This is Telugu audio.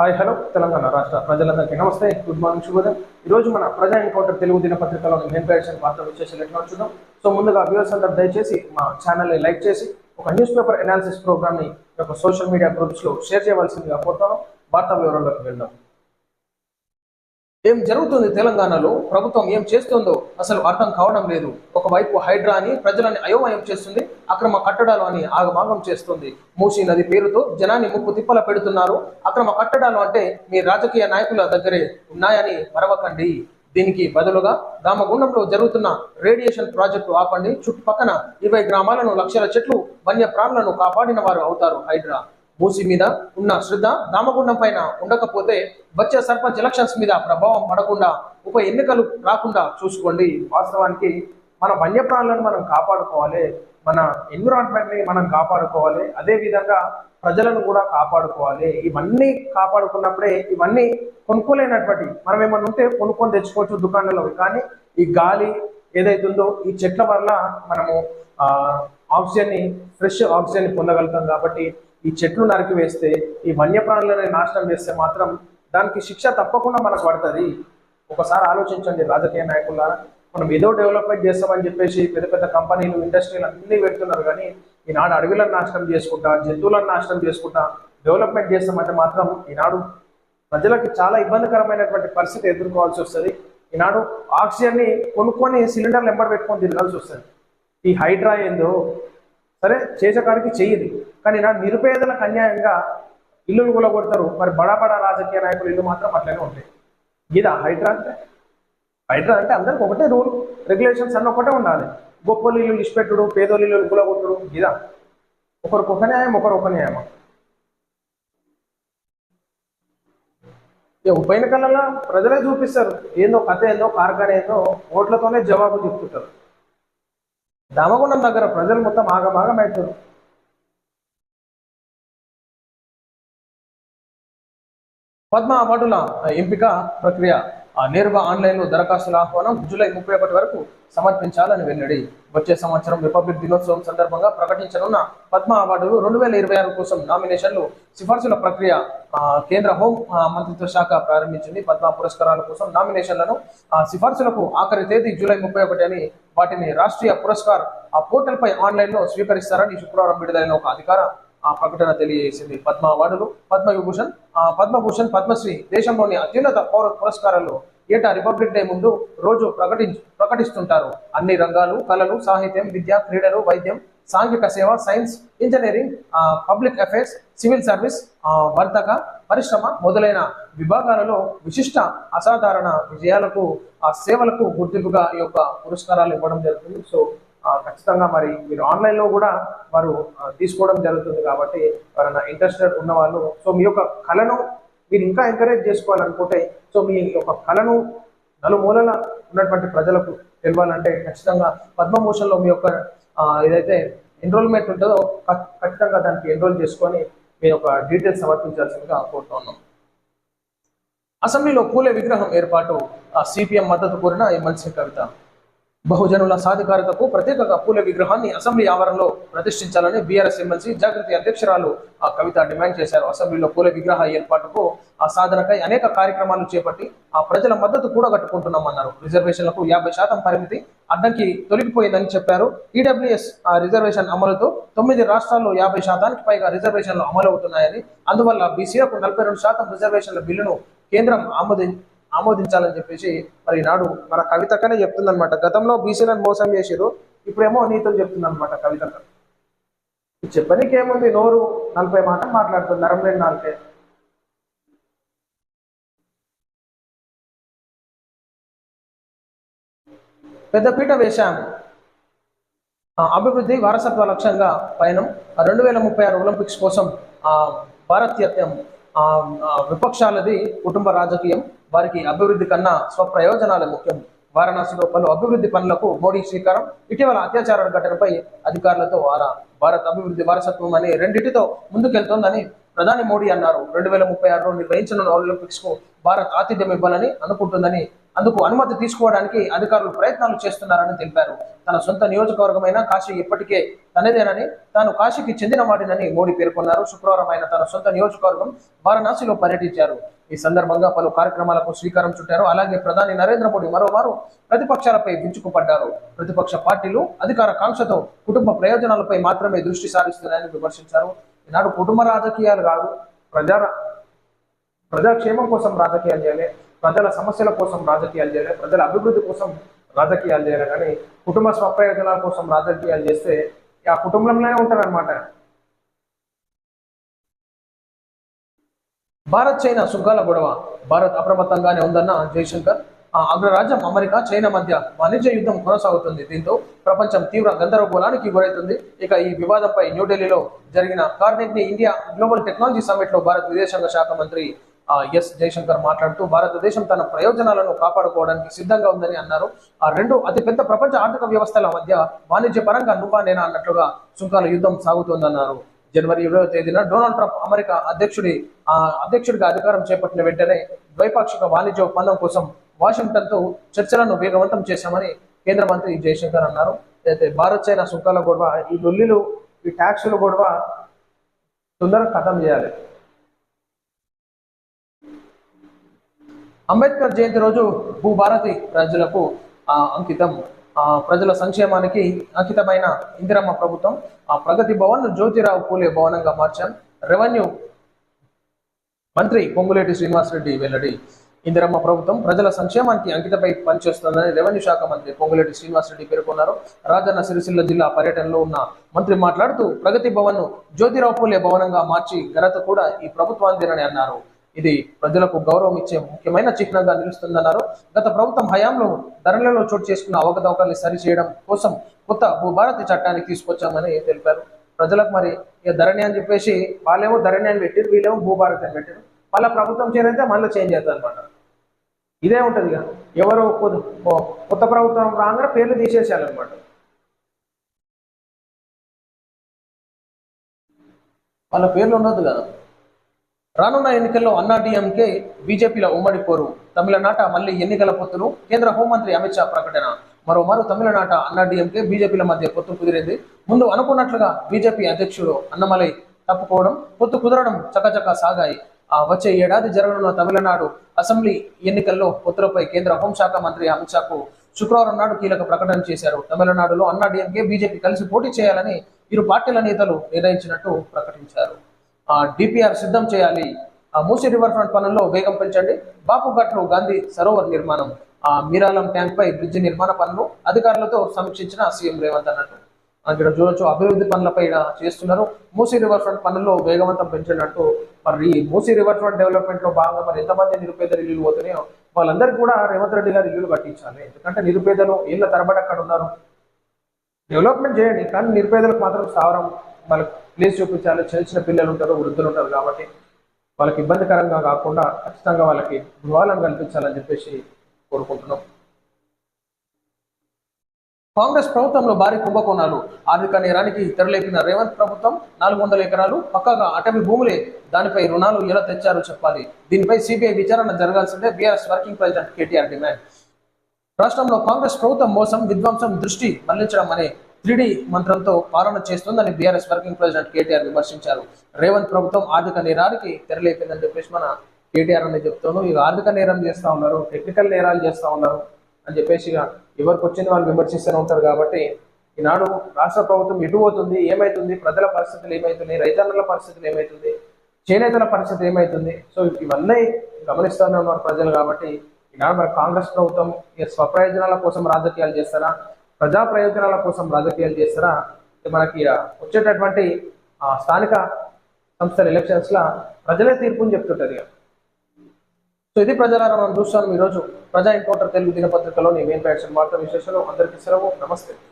హాయ్ హలో తెలంగాణ రాష్ట్ర ప్రజలందరికీ నమస్తే. గుడ్ మార్నింగ్ శుభోదయం. ఈ రోజు మన ప్రజా ఎన్కౌంటర్ తెలుగు దినపత్రికలోని మెయిన్ పేషన్ వార్తా విశేషాలు ఎట్లా చూద్దాం? సో ముందుగా వ్యూవర్స్ అందరూ దయచేసి మా ఛానల్ని లైక్ చేసి ఒక న్యూస్ పేపర్ అనాలిసిస్ ప్రోగ్రామ్ని ఒక సోషల్ మీడియా గ్రూప్స్లో షేర్ చేయవలసిందిగా కోరుతాను. వార్తా వివరాల్లోకి వెళ్దాం. ఏం జరుగుతుంది తెలంగాణలో? ప్రభుత్వం ఏం చేస్తుందో అసలు అర్థం కావడం లేదు. ఒకవైపు హైడ్రా అని ప్రజలని అయోమయం చేస్తుంది అక్రమ కట్టడాలు అని ఆగమాగం చేస్తుంది. మూసీ నది పేరుతో జనాన్ని ముప్పు తిప్పల పెడుతున్నారు. అక్రమ కట్టడాలు అంటే మీ రాజకీయ నాయకుల దగ్గరే ఉన్నాయని మరవకండి. దీనికి బదులుగా దామగుండంలో జరుగుతున్న రేడియేషన్ ప్రాజెక్టు ఆపండి. చుట్టుపక్కన ఇరవై గ్రామాలను లక్షల చెట్లు వన్య ప్రాణులను కాపాడిన వారు అవుతారు హైడ్రా. మూసి మీద ఉన్న శ్రద్ధ రామగుండం పైన ఉండకపోతే వచ్చే సర్పంచ్ ఎలక్షన్స్ మీద ప్రభావం పడకుండా ఉప ఎన్నికలు రాకుండా చూసుకోండి. వాస్తవానికి మన వన్యప్రాణులను మనం కాపాడుకోవాలి. మన ఎన్విరాన్మెంట్ని మనం కాపాడుకోవాలి. అదే విధంగా ప్రజలను కూడా కాపాడుకోవాలి. ఇవన్నీ కాపాడుకున్నప్పుడే ఇవన్నీ కొనుక్కోలేనటువంటి మనం ఏమన్నా ఉంటే కొనుక్కొని తెచ్చుకోవచ్చు దుకాణంలో. కానీ ఈ గాలి ఏదైతుందో ఈ చెట్ల వల్ల మనము ఆక్సిజన్ని ఫ్రెష్ ఆక్సిజన్ని పొందగలుగుతాం కాబట్టి ఈ చెట్లు నరికి వేస్తే ఈ వన్యప్రాణులను నాశనం చేస్తే మాత్రం దానికి శిక్ష తప్పకుండా మనకు పడుతుంది. ఒకసారి ఆలోచించండి రాజకీయ నాయకులారా మనం ఏదో డెవలప్మెంట్ చేస్తామని చెప్పేసి పెద్ద పెద్ద కంపెనీలు ఇండస్ట్రీలు అన్నీ పెడుతున్నారు కానీ ఈనాడు అడవులను నాశనం చేసుకుంటా జంతువులను నాశనం చేసుకుంటా డెవలప్మెంట్ చేస్తామంటే మాత్రం ఈనాడు ప్రజలకు చాలా ఇబ్బందికరమైనటువంటి పరిస్థితి ఎదుర్కోవాల్సి వస్తుంది. ఈనాడు ఆక్సిజన్ని కొనుక్కొని సిలిండర్లు ఎంబడి పెట్టుకొని తిరగాల్సి వస్తుంది. ఈ హైడ్రా ఏందో సరే చేసేకాడికి చెయ్యదు కానీ నా నిరుపేదలకు అన్యాయంగా ఇల్లులు కూలగొడతారు. మరి బడా బడా రాజకీయ నాయకులు ఇల్లు మాత్రం అట్లనే ఉంటాయి. ఇదా హైడ్రా అంటే? హైడ్రా అంటే అందరికి ఒకటే రూల్. రెగ్యులేషన్స్ అన్న ఒకటే ఉండాలి. గొప్పలు ఇల్లు ఇష్టపెట్టుడు పేదోళ్ళు ఇల్లు గులగొట్టుడు ఇదా ఒకరికి ఒక న్యాయం ఒకరు ఒక న్యాయమా? ఇక ఉప ఎన్నికలలో ప్రజలే చూపిస్తారు. ఏందో కథ ఏందో కార్ఖాన ఏందో ఓట్లతోనే జవాబు చెప్తుంటారు. దామగుండం దగ్గర ప్రజలు మొత్తం ఆగమాగం అవుతారు. పద్మ అవార్డుల ఎంపిక ప్రక్రియ నేరుగా ఆన్లైన్లో దరఖాస్తుల ఆహ్వానం జూలై ముప్పై ఒకటి వరకు సమర్పించాలని వెల్లడి. వచ్చే సంవత్సరం రిపబ్లిక్ దినోత్సవం సందర్భంగా ప్రకటించనున్న పద్మ అవార్డులు రెండు వేల ఇరవై ఆరు కోసం నామినేషన్లు సిఫార్సుల ప్రక్రియ కేంద్ర హోం మంత్రిత్వ శాఖ ప్రారంభించింది. పద్మ పురస్కారాల కోసం నామినేషన్లను ఆ, సిఫార్సులకు ఆఖరి తేదీ జూలై ముప్పై ఒకటి అని వాటిని రాష్ట్రీయ పురస్కార్ ఆ పోర్టల్ పై ఆన్లైన్లో స్వీకరిస్తారని శుక్రవారం విడుదలైన ఒక అధికార ఆ ప్రకటన తెలియజేసింది పద్మ అవార్డులు పద్మ విభూషణ్ ఆ పద్మభూషణ్ పద్మశ్రీ దేశంలోని అత్యున్నత పౌర పురస్కారాలు ఏటా రిపబ్లిక్ డే ముందు రోజు ప్రకటించు ప్రకటిస్తుంటారు. అన్ని రంగాలు కళలు సాహిత్యం విద్య క్రీడలు వైద్యం సాంఘిక సేవ science engineering public affairs civil service వర్తక పరిశ్రమ మొదలైన విభాగాలలో విశిష్ట అసాధారణ విజయాలకు ఆ సేవలకు గుర్తింపుగా ఈ యొక్క పురస్కారాలు ఇవ్వడం జరుగుతుంది. సో ఖచ్చితంగా మరి మీరు ఆన్లైన్లో కూడా వారు తీసుకోవడం జరుగుతుంది కాబట్టి ఎవరైనా ఇంట్రెస్టెడ్ ఉన్న వాళ్ళు సో మీ యొక్క కళను మీరు ఇంకా ఎంకరేజ్ చేసుకోవాలనుకుంటే సో మీ యొక్క కళను నలుమూలల ఉన్నటువంటి ప్రజలకు తెలియాలంటే ఖచ్చితంగా పద్మభూషణ్లో మీ యొక్క ఏదైతే ఎన్రోల్మెంట్ ఉంటుందో ఖచ్చితంగా దానికి ఎన్రోల్ చేసుకొని మీ యొక్క డీటెయిల్స్ సమర్పించాల్సిందిగా కోరుతున్నాం అసెంబ్లీలో పూలే విగ్రహం ఏర్పాటు ఆ సిపిఎం మద్దతు కోరిన ఎమ్మెల్సీ కవిత. బహుజనుల సాధికారతకు ప్రత్యేకంగా పూల విగ్రహాన్ని అసెంబ్లీ ఆవరణలో ప్రతిష్ఠించాలని బీఆర్ఎస్ ఎమ్మెల్సీ జాగృతి అధ్యక్షురాలు ఆ కవిత డిమాండ్ చేశారు. అసెంబ్లీలో పూల విగ్రహ ఏర్పాటుకు ఆ సాధనకై అనేక కార్యక్రమాలు చేపట్టి ఆ ప్రజల మద్దతు కూడగట్టుకుంటున్నామన్నారు రిజర్వేషన్లకు యాభై శాతం పరిమితి అడ్డంకి తొలగిపోయిందని చెప్పారు. ఈడబ్ల్యూఎస్ ఆ రిజర్వేషన్ అమలుతో తొమ్మిది రాష్ట్రాల్లో యాభై శాతానికి పైగా రిజర్వేషన్లు అమలు అవుతున్నాయని అందువల్ల బీసీలకు నలభై రెండు శాతం రిజర్వేషన్ల బిల్లును కేంద్రం ఆమోది ఆమోదించాలని చెప్పేసి మరి ఈనాడు మన కవితకనే చెప్తుందన్నమాట. గతంలో బీసీలను మోసం చేసిరు ఇప్పుడేమో నీతులు చెప్తుందనమాట కవితక చెప్పనీకి ఏముంది నోరు నలభై మాట మాట్లాడుతుంది నరం రెండు నాలుగే పెద్దపీట వేశాము అభివృద్ధి వారసత్వ లక్ష్యంగా పయనం. రెండు వేల ముప్పై ఆరు ఒలింపిక్స్ కోసం ఆ, విపక్షాలది కుటుంబ రాజకీయం. వారికి అభివృద్ధి కన్నా స్వప్రయోజనాలే ముఖ్యం. వారణాసిలో పలు అభివృద్ధి పనులకు మోడీ శ్రీకారం ఇటీవల అత్యాచార ఘటనపై అధికారులతో ఆరా. భారత్ అభివృద్ధి వారసత్వం అని రెండింటితో ముందుకెళ్తోందని ప్రధాని మోడీ అన్నారు. రెండు వేల ముప్పై ఆరులో నిర్వహించనున్న ఒలింపిక్స్కు భారత్ ఆతిథ్యం ఇవ్వాలని అనుకుంటుందని అందుకు అనుమతి తీసుకోవడానికి అధికారులు ప్రయత్నాలు చేస్తున్నారని తెలిపారు. తన సొంత నియోజకవర్గమైన కాశీ ఇప్పటికే తనదేనని తాను కాశీకి చెందిన వాడినని మోడీ పేర్కొన్నారు. శుక్రవారం ఆయన తన సొంత నియోజకవర్గం వారణాసిలో పర్యటించారు. ఈ సందర్భంగా పలు కార్యక్రమాలకు శ్రీకారం చుట్టారు. అలాగే ప్రధాని నరేంద్ర మోడీ మరోమారు ప్రతిపక్షాలపై విరుచుకుపడ్డారు. ప్రతిపక్ష పార్టీలు అధికార కాంక్షతో కుటుంబ ప్రయోజనాలపై మాత్రమే దృష్టి సారిస్తున్నాయని విమర్శించారు. ఈనాడు కుటుంబ రాజకీయాలు కాదు ప్రజా ప్రజాక్షేమం కోసం రాజకీయాలు చేయాలి ప్రజల సమస్యల కోసం రాజకీయాలు చేయాలి ప్రజల అభివృద్ధి కోసం రాజకీయాలు చేయాలి. కానీ కుటుంబ స్వప్రయోజనాల కోసం రాజకీయాలు చేస్తే ఆ కుటుంబంలోనే ఉంటారనమాట భారత్ చైనా సుంకాల గొడవ. భారత్ అప్రమత్తంగానే ఉందన్న జయశంకర్. ఆ అగ్రరాజ్యం అమెరికా చైనా మధ్య వాణిజ్య యుద్ధం కొనసాగుతుంది. దీంతో ప్రపంచం తీవ్ర గందరగోళానికి గురవుతుంది ఇక ఈ వివాదంపై న్యూఢిల్లీలో జరిగిన కార్నెగ్ని ఇండియా గ్లోబల్ టెక్నాలజీ సమ్మిట్లో భారత విదేశాంగ శాఖ మంత్రి ఆ, ఎస్. జయశంకర్ మాట్లాడుతూ భారతదేశం తన ప్రయోజనాలను కాపాడుకోవడానికి సిద్ధంగా ఉందని అన్నారు. ఆ రెండు అతిపెద్ద ప్రపంచ ఆర్థిక వ్యవస్థల మధ్య వాణిజ్య పరంగా నువ్వా నేనా అన్నట్లుగా సుంకాల యుద్ధం సాగుతోందన్నారు. జనవరి ఇరవై తేదీన డొనాల్డ్ ట్రంప్ అమెరికా అధ్యక్షుడి ఆ అధ్యక్షుడిగా అధికారం చేపట్టిన వెంటనే ద్వైపాక్షిక వాణిజ్య ఒప్పందం కోసం వాషింగ్టన్తో చర్చలను వేగవంతం చేశామని కేంద్ర మంత్రి జయశంకర్ అన్నారు. అయితే భారత్ చైనా సుంకాల గొడవ ఈ లొల్లిలు ఈ ట్యాక్సుల గొడవ తొందరగా ఖతం చేయాలి. అంబేద్కర్ జయంతి రోజు భూభారతి ప్రజలకు ఆ, అంకితం. ప్రజల సంక్షేమానికి అంకితమైన ఇందిరమ్మ ప్రభుత్వం ఆ ప్రగతి భవన్ జ్యోతిరావు పూలే భవనంగా మార్చాం. రెవెన్యూ మంత్రి పొంగులేటి శ్రీనివాసరెడ్డి వెల్లడి. ఇందిరమ్మ ప్రభుత్వం ప్రజల సంక్షేమానికి అంకితపై పనిచేస్తుందని రెవెన్యూ శాఖ మంత్రి పొంగులేటి శ్రీనివాసరెడ్డి పేర్కొన్నారు. రాజన్న సిరిసిల్ల జిల్లా పర్యటనలో ఉన్న మంత్రి మాట్లాడుతూ ప్రగతి భవన్ జ్యోతిరావు పూలే భవనంగా మార్చి ఘనత కూడా ఈ ప్రభుత్వానిదేనని అన్నారు. ఇది ప్రజలకు గౌరవం ఇచ్చే ముఖ్యమైన చిహ్నంగా నిలుస్తుందన్నారు. గత ప్రభుత్వం హయాంలో ధరలలో చోటు చేసుకున్న అవకతవకల్ని సరిచేయడం కోసం కొత్త భూభారతి చట్టాన్ని తీసుకొచ్చామని తెలిపారు. ప్రజలకు మరి ఇక ధరణి అని చెప్పేసి వాళ్ళేమో ధరణి అని పెట్టారు వీళ్ళేమో భూభారతి అని పెట్టారు మళ్ళీ ప్రభుత్వం చేరైతే మళ్ళీ చేంజ్ అవుతుంది అనమాట ఇదే ఉంటుంది ఇక. ఎవరో కొద్ది- కొత్త ప్రభుత్వం రాగానే పేర్లు తీసేసేయాలన్నమాట వాళ్ళ పేర్లు ఉండదు కదా. రానున్న ఎన్నికల్లో అన్నాడీఎంకే బీజేపీల ఉమ్మడి పోరు తమిళనాట మళ్ళీ ఎన్నికల పొత్తులు కేంద్ర హోంమంత్రి అమిత్ షా ప్రకటన. మరోమారు తమిళనాట అన్నాడీఎంకే బీజేపీల మధ్య పొత్తు కుదిరింది. ముందు అనుకున్నట్లుగా బీజేపీ అధ్యక్షుడు అన్నమలై తప్పుకోవడం పొత్తు కుదరడం చకచకా సాగాయి. ఆ వచ్చే ఏడాది జరగనున్న తమిళనాడు అసెంబ్లీ ఎన్నికల్లో పొత్తులపై కేంద్ర హోంశాఖ మంత్రి అమిత్ షాకు శుక్రవారం నాడు కీలక ప్రకటన చేశారు. తమిళనాడులో అన్నాడీఎంకే బీజేపీ కలిసి పోటీ చేయాలని ఇరు పార్టీల నేతలు నిర్ణయించినట్టు ప్రకటించారు. డిపిఆర్ సిద్ధం చేయాలి. ఆ మూసీ రివర్ ఫ్రంట్ పనుల్లో వేగం పెంచండి. బాపుఘట్లో గాంధీ సరోవర్ నిర్మాణం ఆ మీరాలం ట్యాంక్ పై బ్రిడ్జి నిర్మాణ పనులు అధికారులతో సమీక్షించిన సీఎం రేవంత్ అన్నట్టు. ఇక్కడ చూడొచ్చు అభివృద్ధి పనులపై చేస్తున్నారు. మూసీ రివర్ ఫ్రంట్ పనుల్లో వేగవంతం పెంచినట్టు మరి ఈ మూసీ రివర్ ఫ్రంట్ డెవలప్మెంట్లో భాగంగా మరి ఎంతమంది నిరుపేదలు ఇల్లు పోతున్నాయో వాళ్ళందరికీ కూడా రేవంత్ రెడ్డి గారు ఇల్లు కట్టించాలి. ఎందుకంటే నిరుపేదలు ఇళ్ళ తరబడి అక్కడ ఉన్నారు. డెవలప్మెంట్ చేయండి కానీ నిరుపేదలకు మాత్రం స్థావరం వాళ్ళకి ప్లేస్ చూపించాలి చిన్న చిన్న పిల్లలు ఉంటారు వృద్ధులు ఉంటారు కాబట్టి వాళ్ళకి ఇబ్బందికరంగా కాకుండా ఖచ్చితంగా వాళ్ళకి గృహాలను కల్పించాలని చెప్పేసి కోరుకుంటున్నాం. కాంగ్రెస్ ప్రభుత్వంలో భారీ కుంభకోణాలు. ఆర్థిక నేరానికి తెరలేపిన రేవంత్ ప్రభుత్వం నాలుగు వందల ఎకరాలు పక్కాగా అటవీ భూములే దానిపై రుణాలు ఎలా తెచ్చారో చెప్పాలి. దీనిపై సిబిఐ విచారణ జరగాల్సిందే BRS working president KTR demand. రాష్ట్రంలో కాంగ్రెస్ ప్రభుత్వం మోసం విధ్వంసం దృష్టి మళ్ళించడం అనే త్రీడీ మంత్రంతో పాలన చేస్తుందని బీఆర్ఎస్ వర్కింగ్ ప్రెసిడెంట్ కేటీఆర్ విమర్శించారు. రేవంత్ ప్రభుత్వం ఆర్థిక నేరానికి తెరలేపిందని చెప్పేసి మన కేటీఆర్ అనేది చెప్తాను ఇక ఆర్థిక నేరం చేస్తూ ఉన్నారు టెక్నికల్ నేరాలు చేస్తూ ఉన్నారు అని చెప్పేసి ఇక ఎవరికి వచ్చింది వాళ్ళు విమర్శిస్తూనే ఉంటారు కాబట్టి ఈనాడు రాష్ట్ర ప్రభుత్వం ఎటు పోతుంది ఏమైతుంది ప్రజల పరిస్థితులు ఏమవుతున్నాయి రైతన్నల పరిస్థితులు ఏమైతుంది చేనేతల పరిస్థితి ఏమవుతుంది సో ఇవన్నీ గమనిస్తూనే ఉన్నారు ప్రజలు కాబట్టి ఈనాడు మరి కాంగ్రెస్ ప్రభుత్వం స్వప్రయోజనాల కోసం రాజకీయాలు చేస్తారా? ప్రజా ప్రయోజనాల కోసం రాజకీయాలు చేస్తారా? మనకి వచ్చేటటువంటి ఆ, స్థానిక సంస్థల ఎలక్షన్స్ లా ప్రజలే తీర్పుని చెప్తుంటారు సో ఇది ప్రజలారా మనం చూస్తాం ఈరోజు ప్రజా ఎన్కౌంటర్ తెలుగు దినపత్రికలోని మెయిన్ ప్యాక్షన్ వార్తా విశేషాలు. అందరికీ సెలవు. నమస్తే.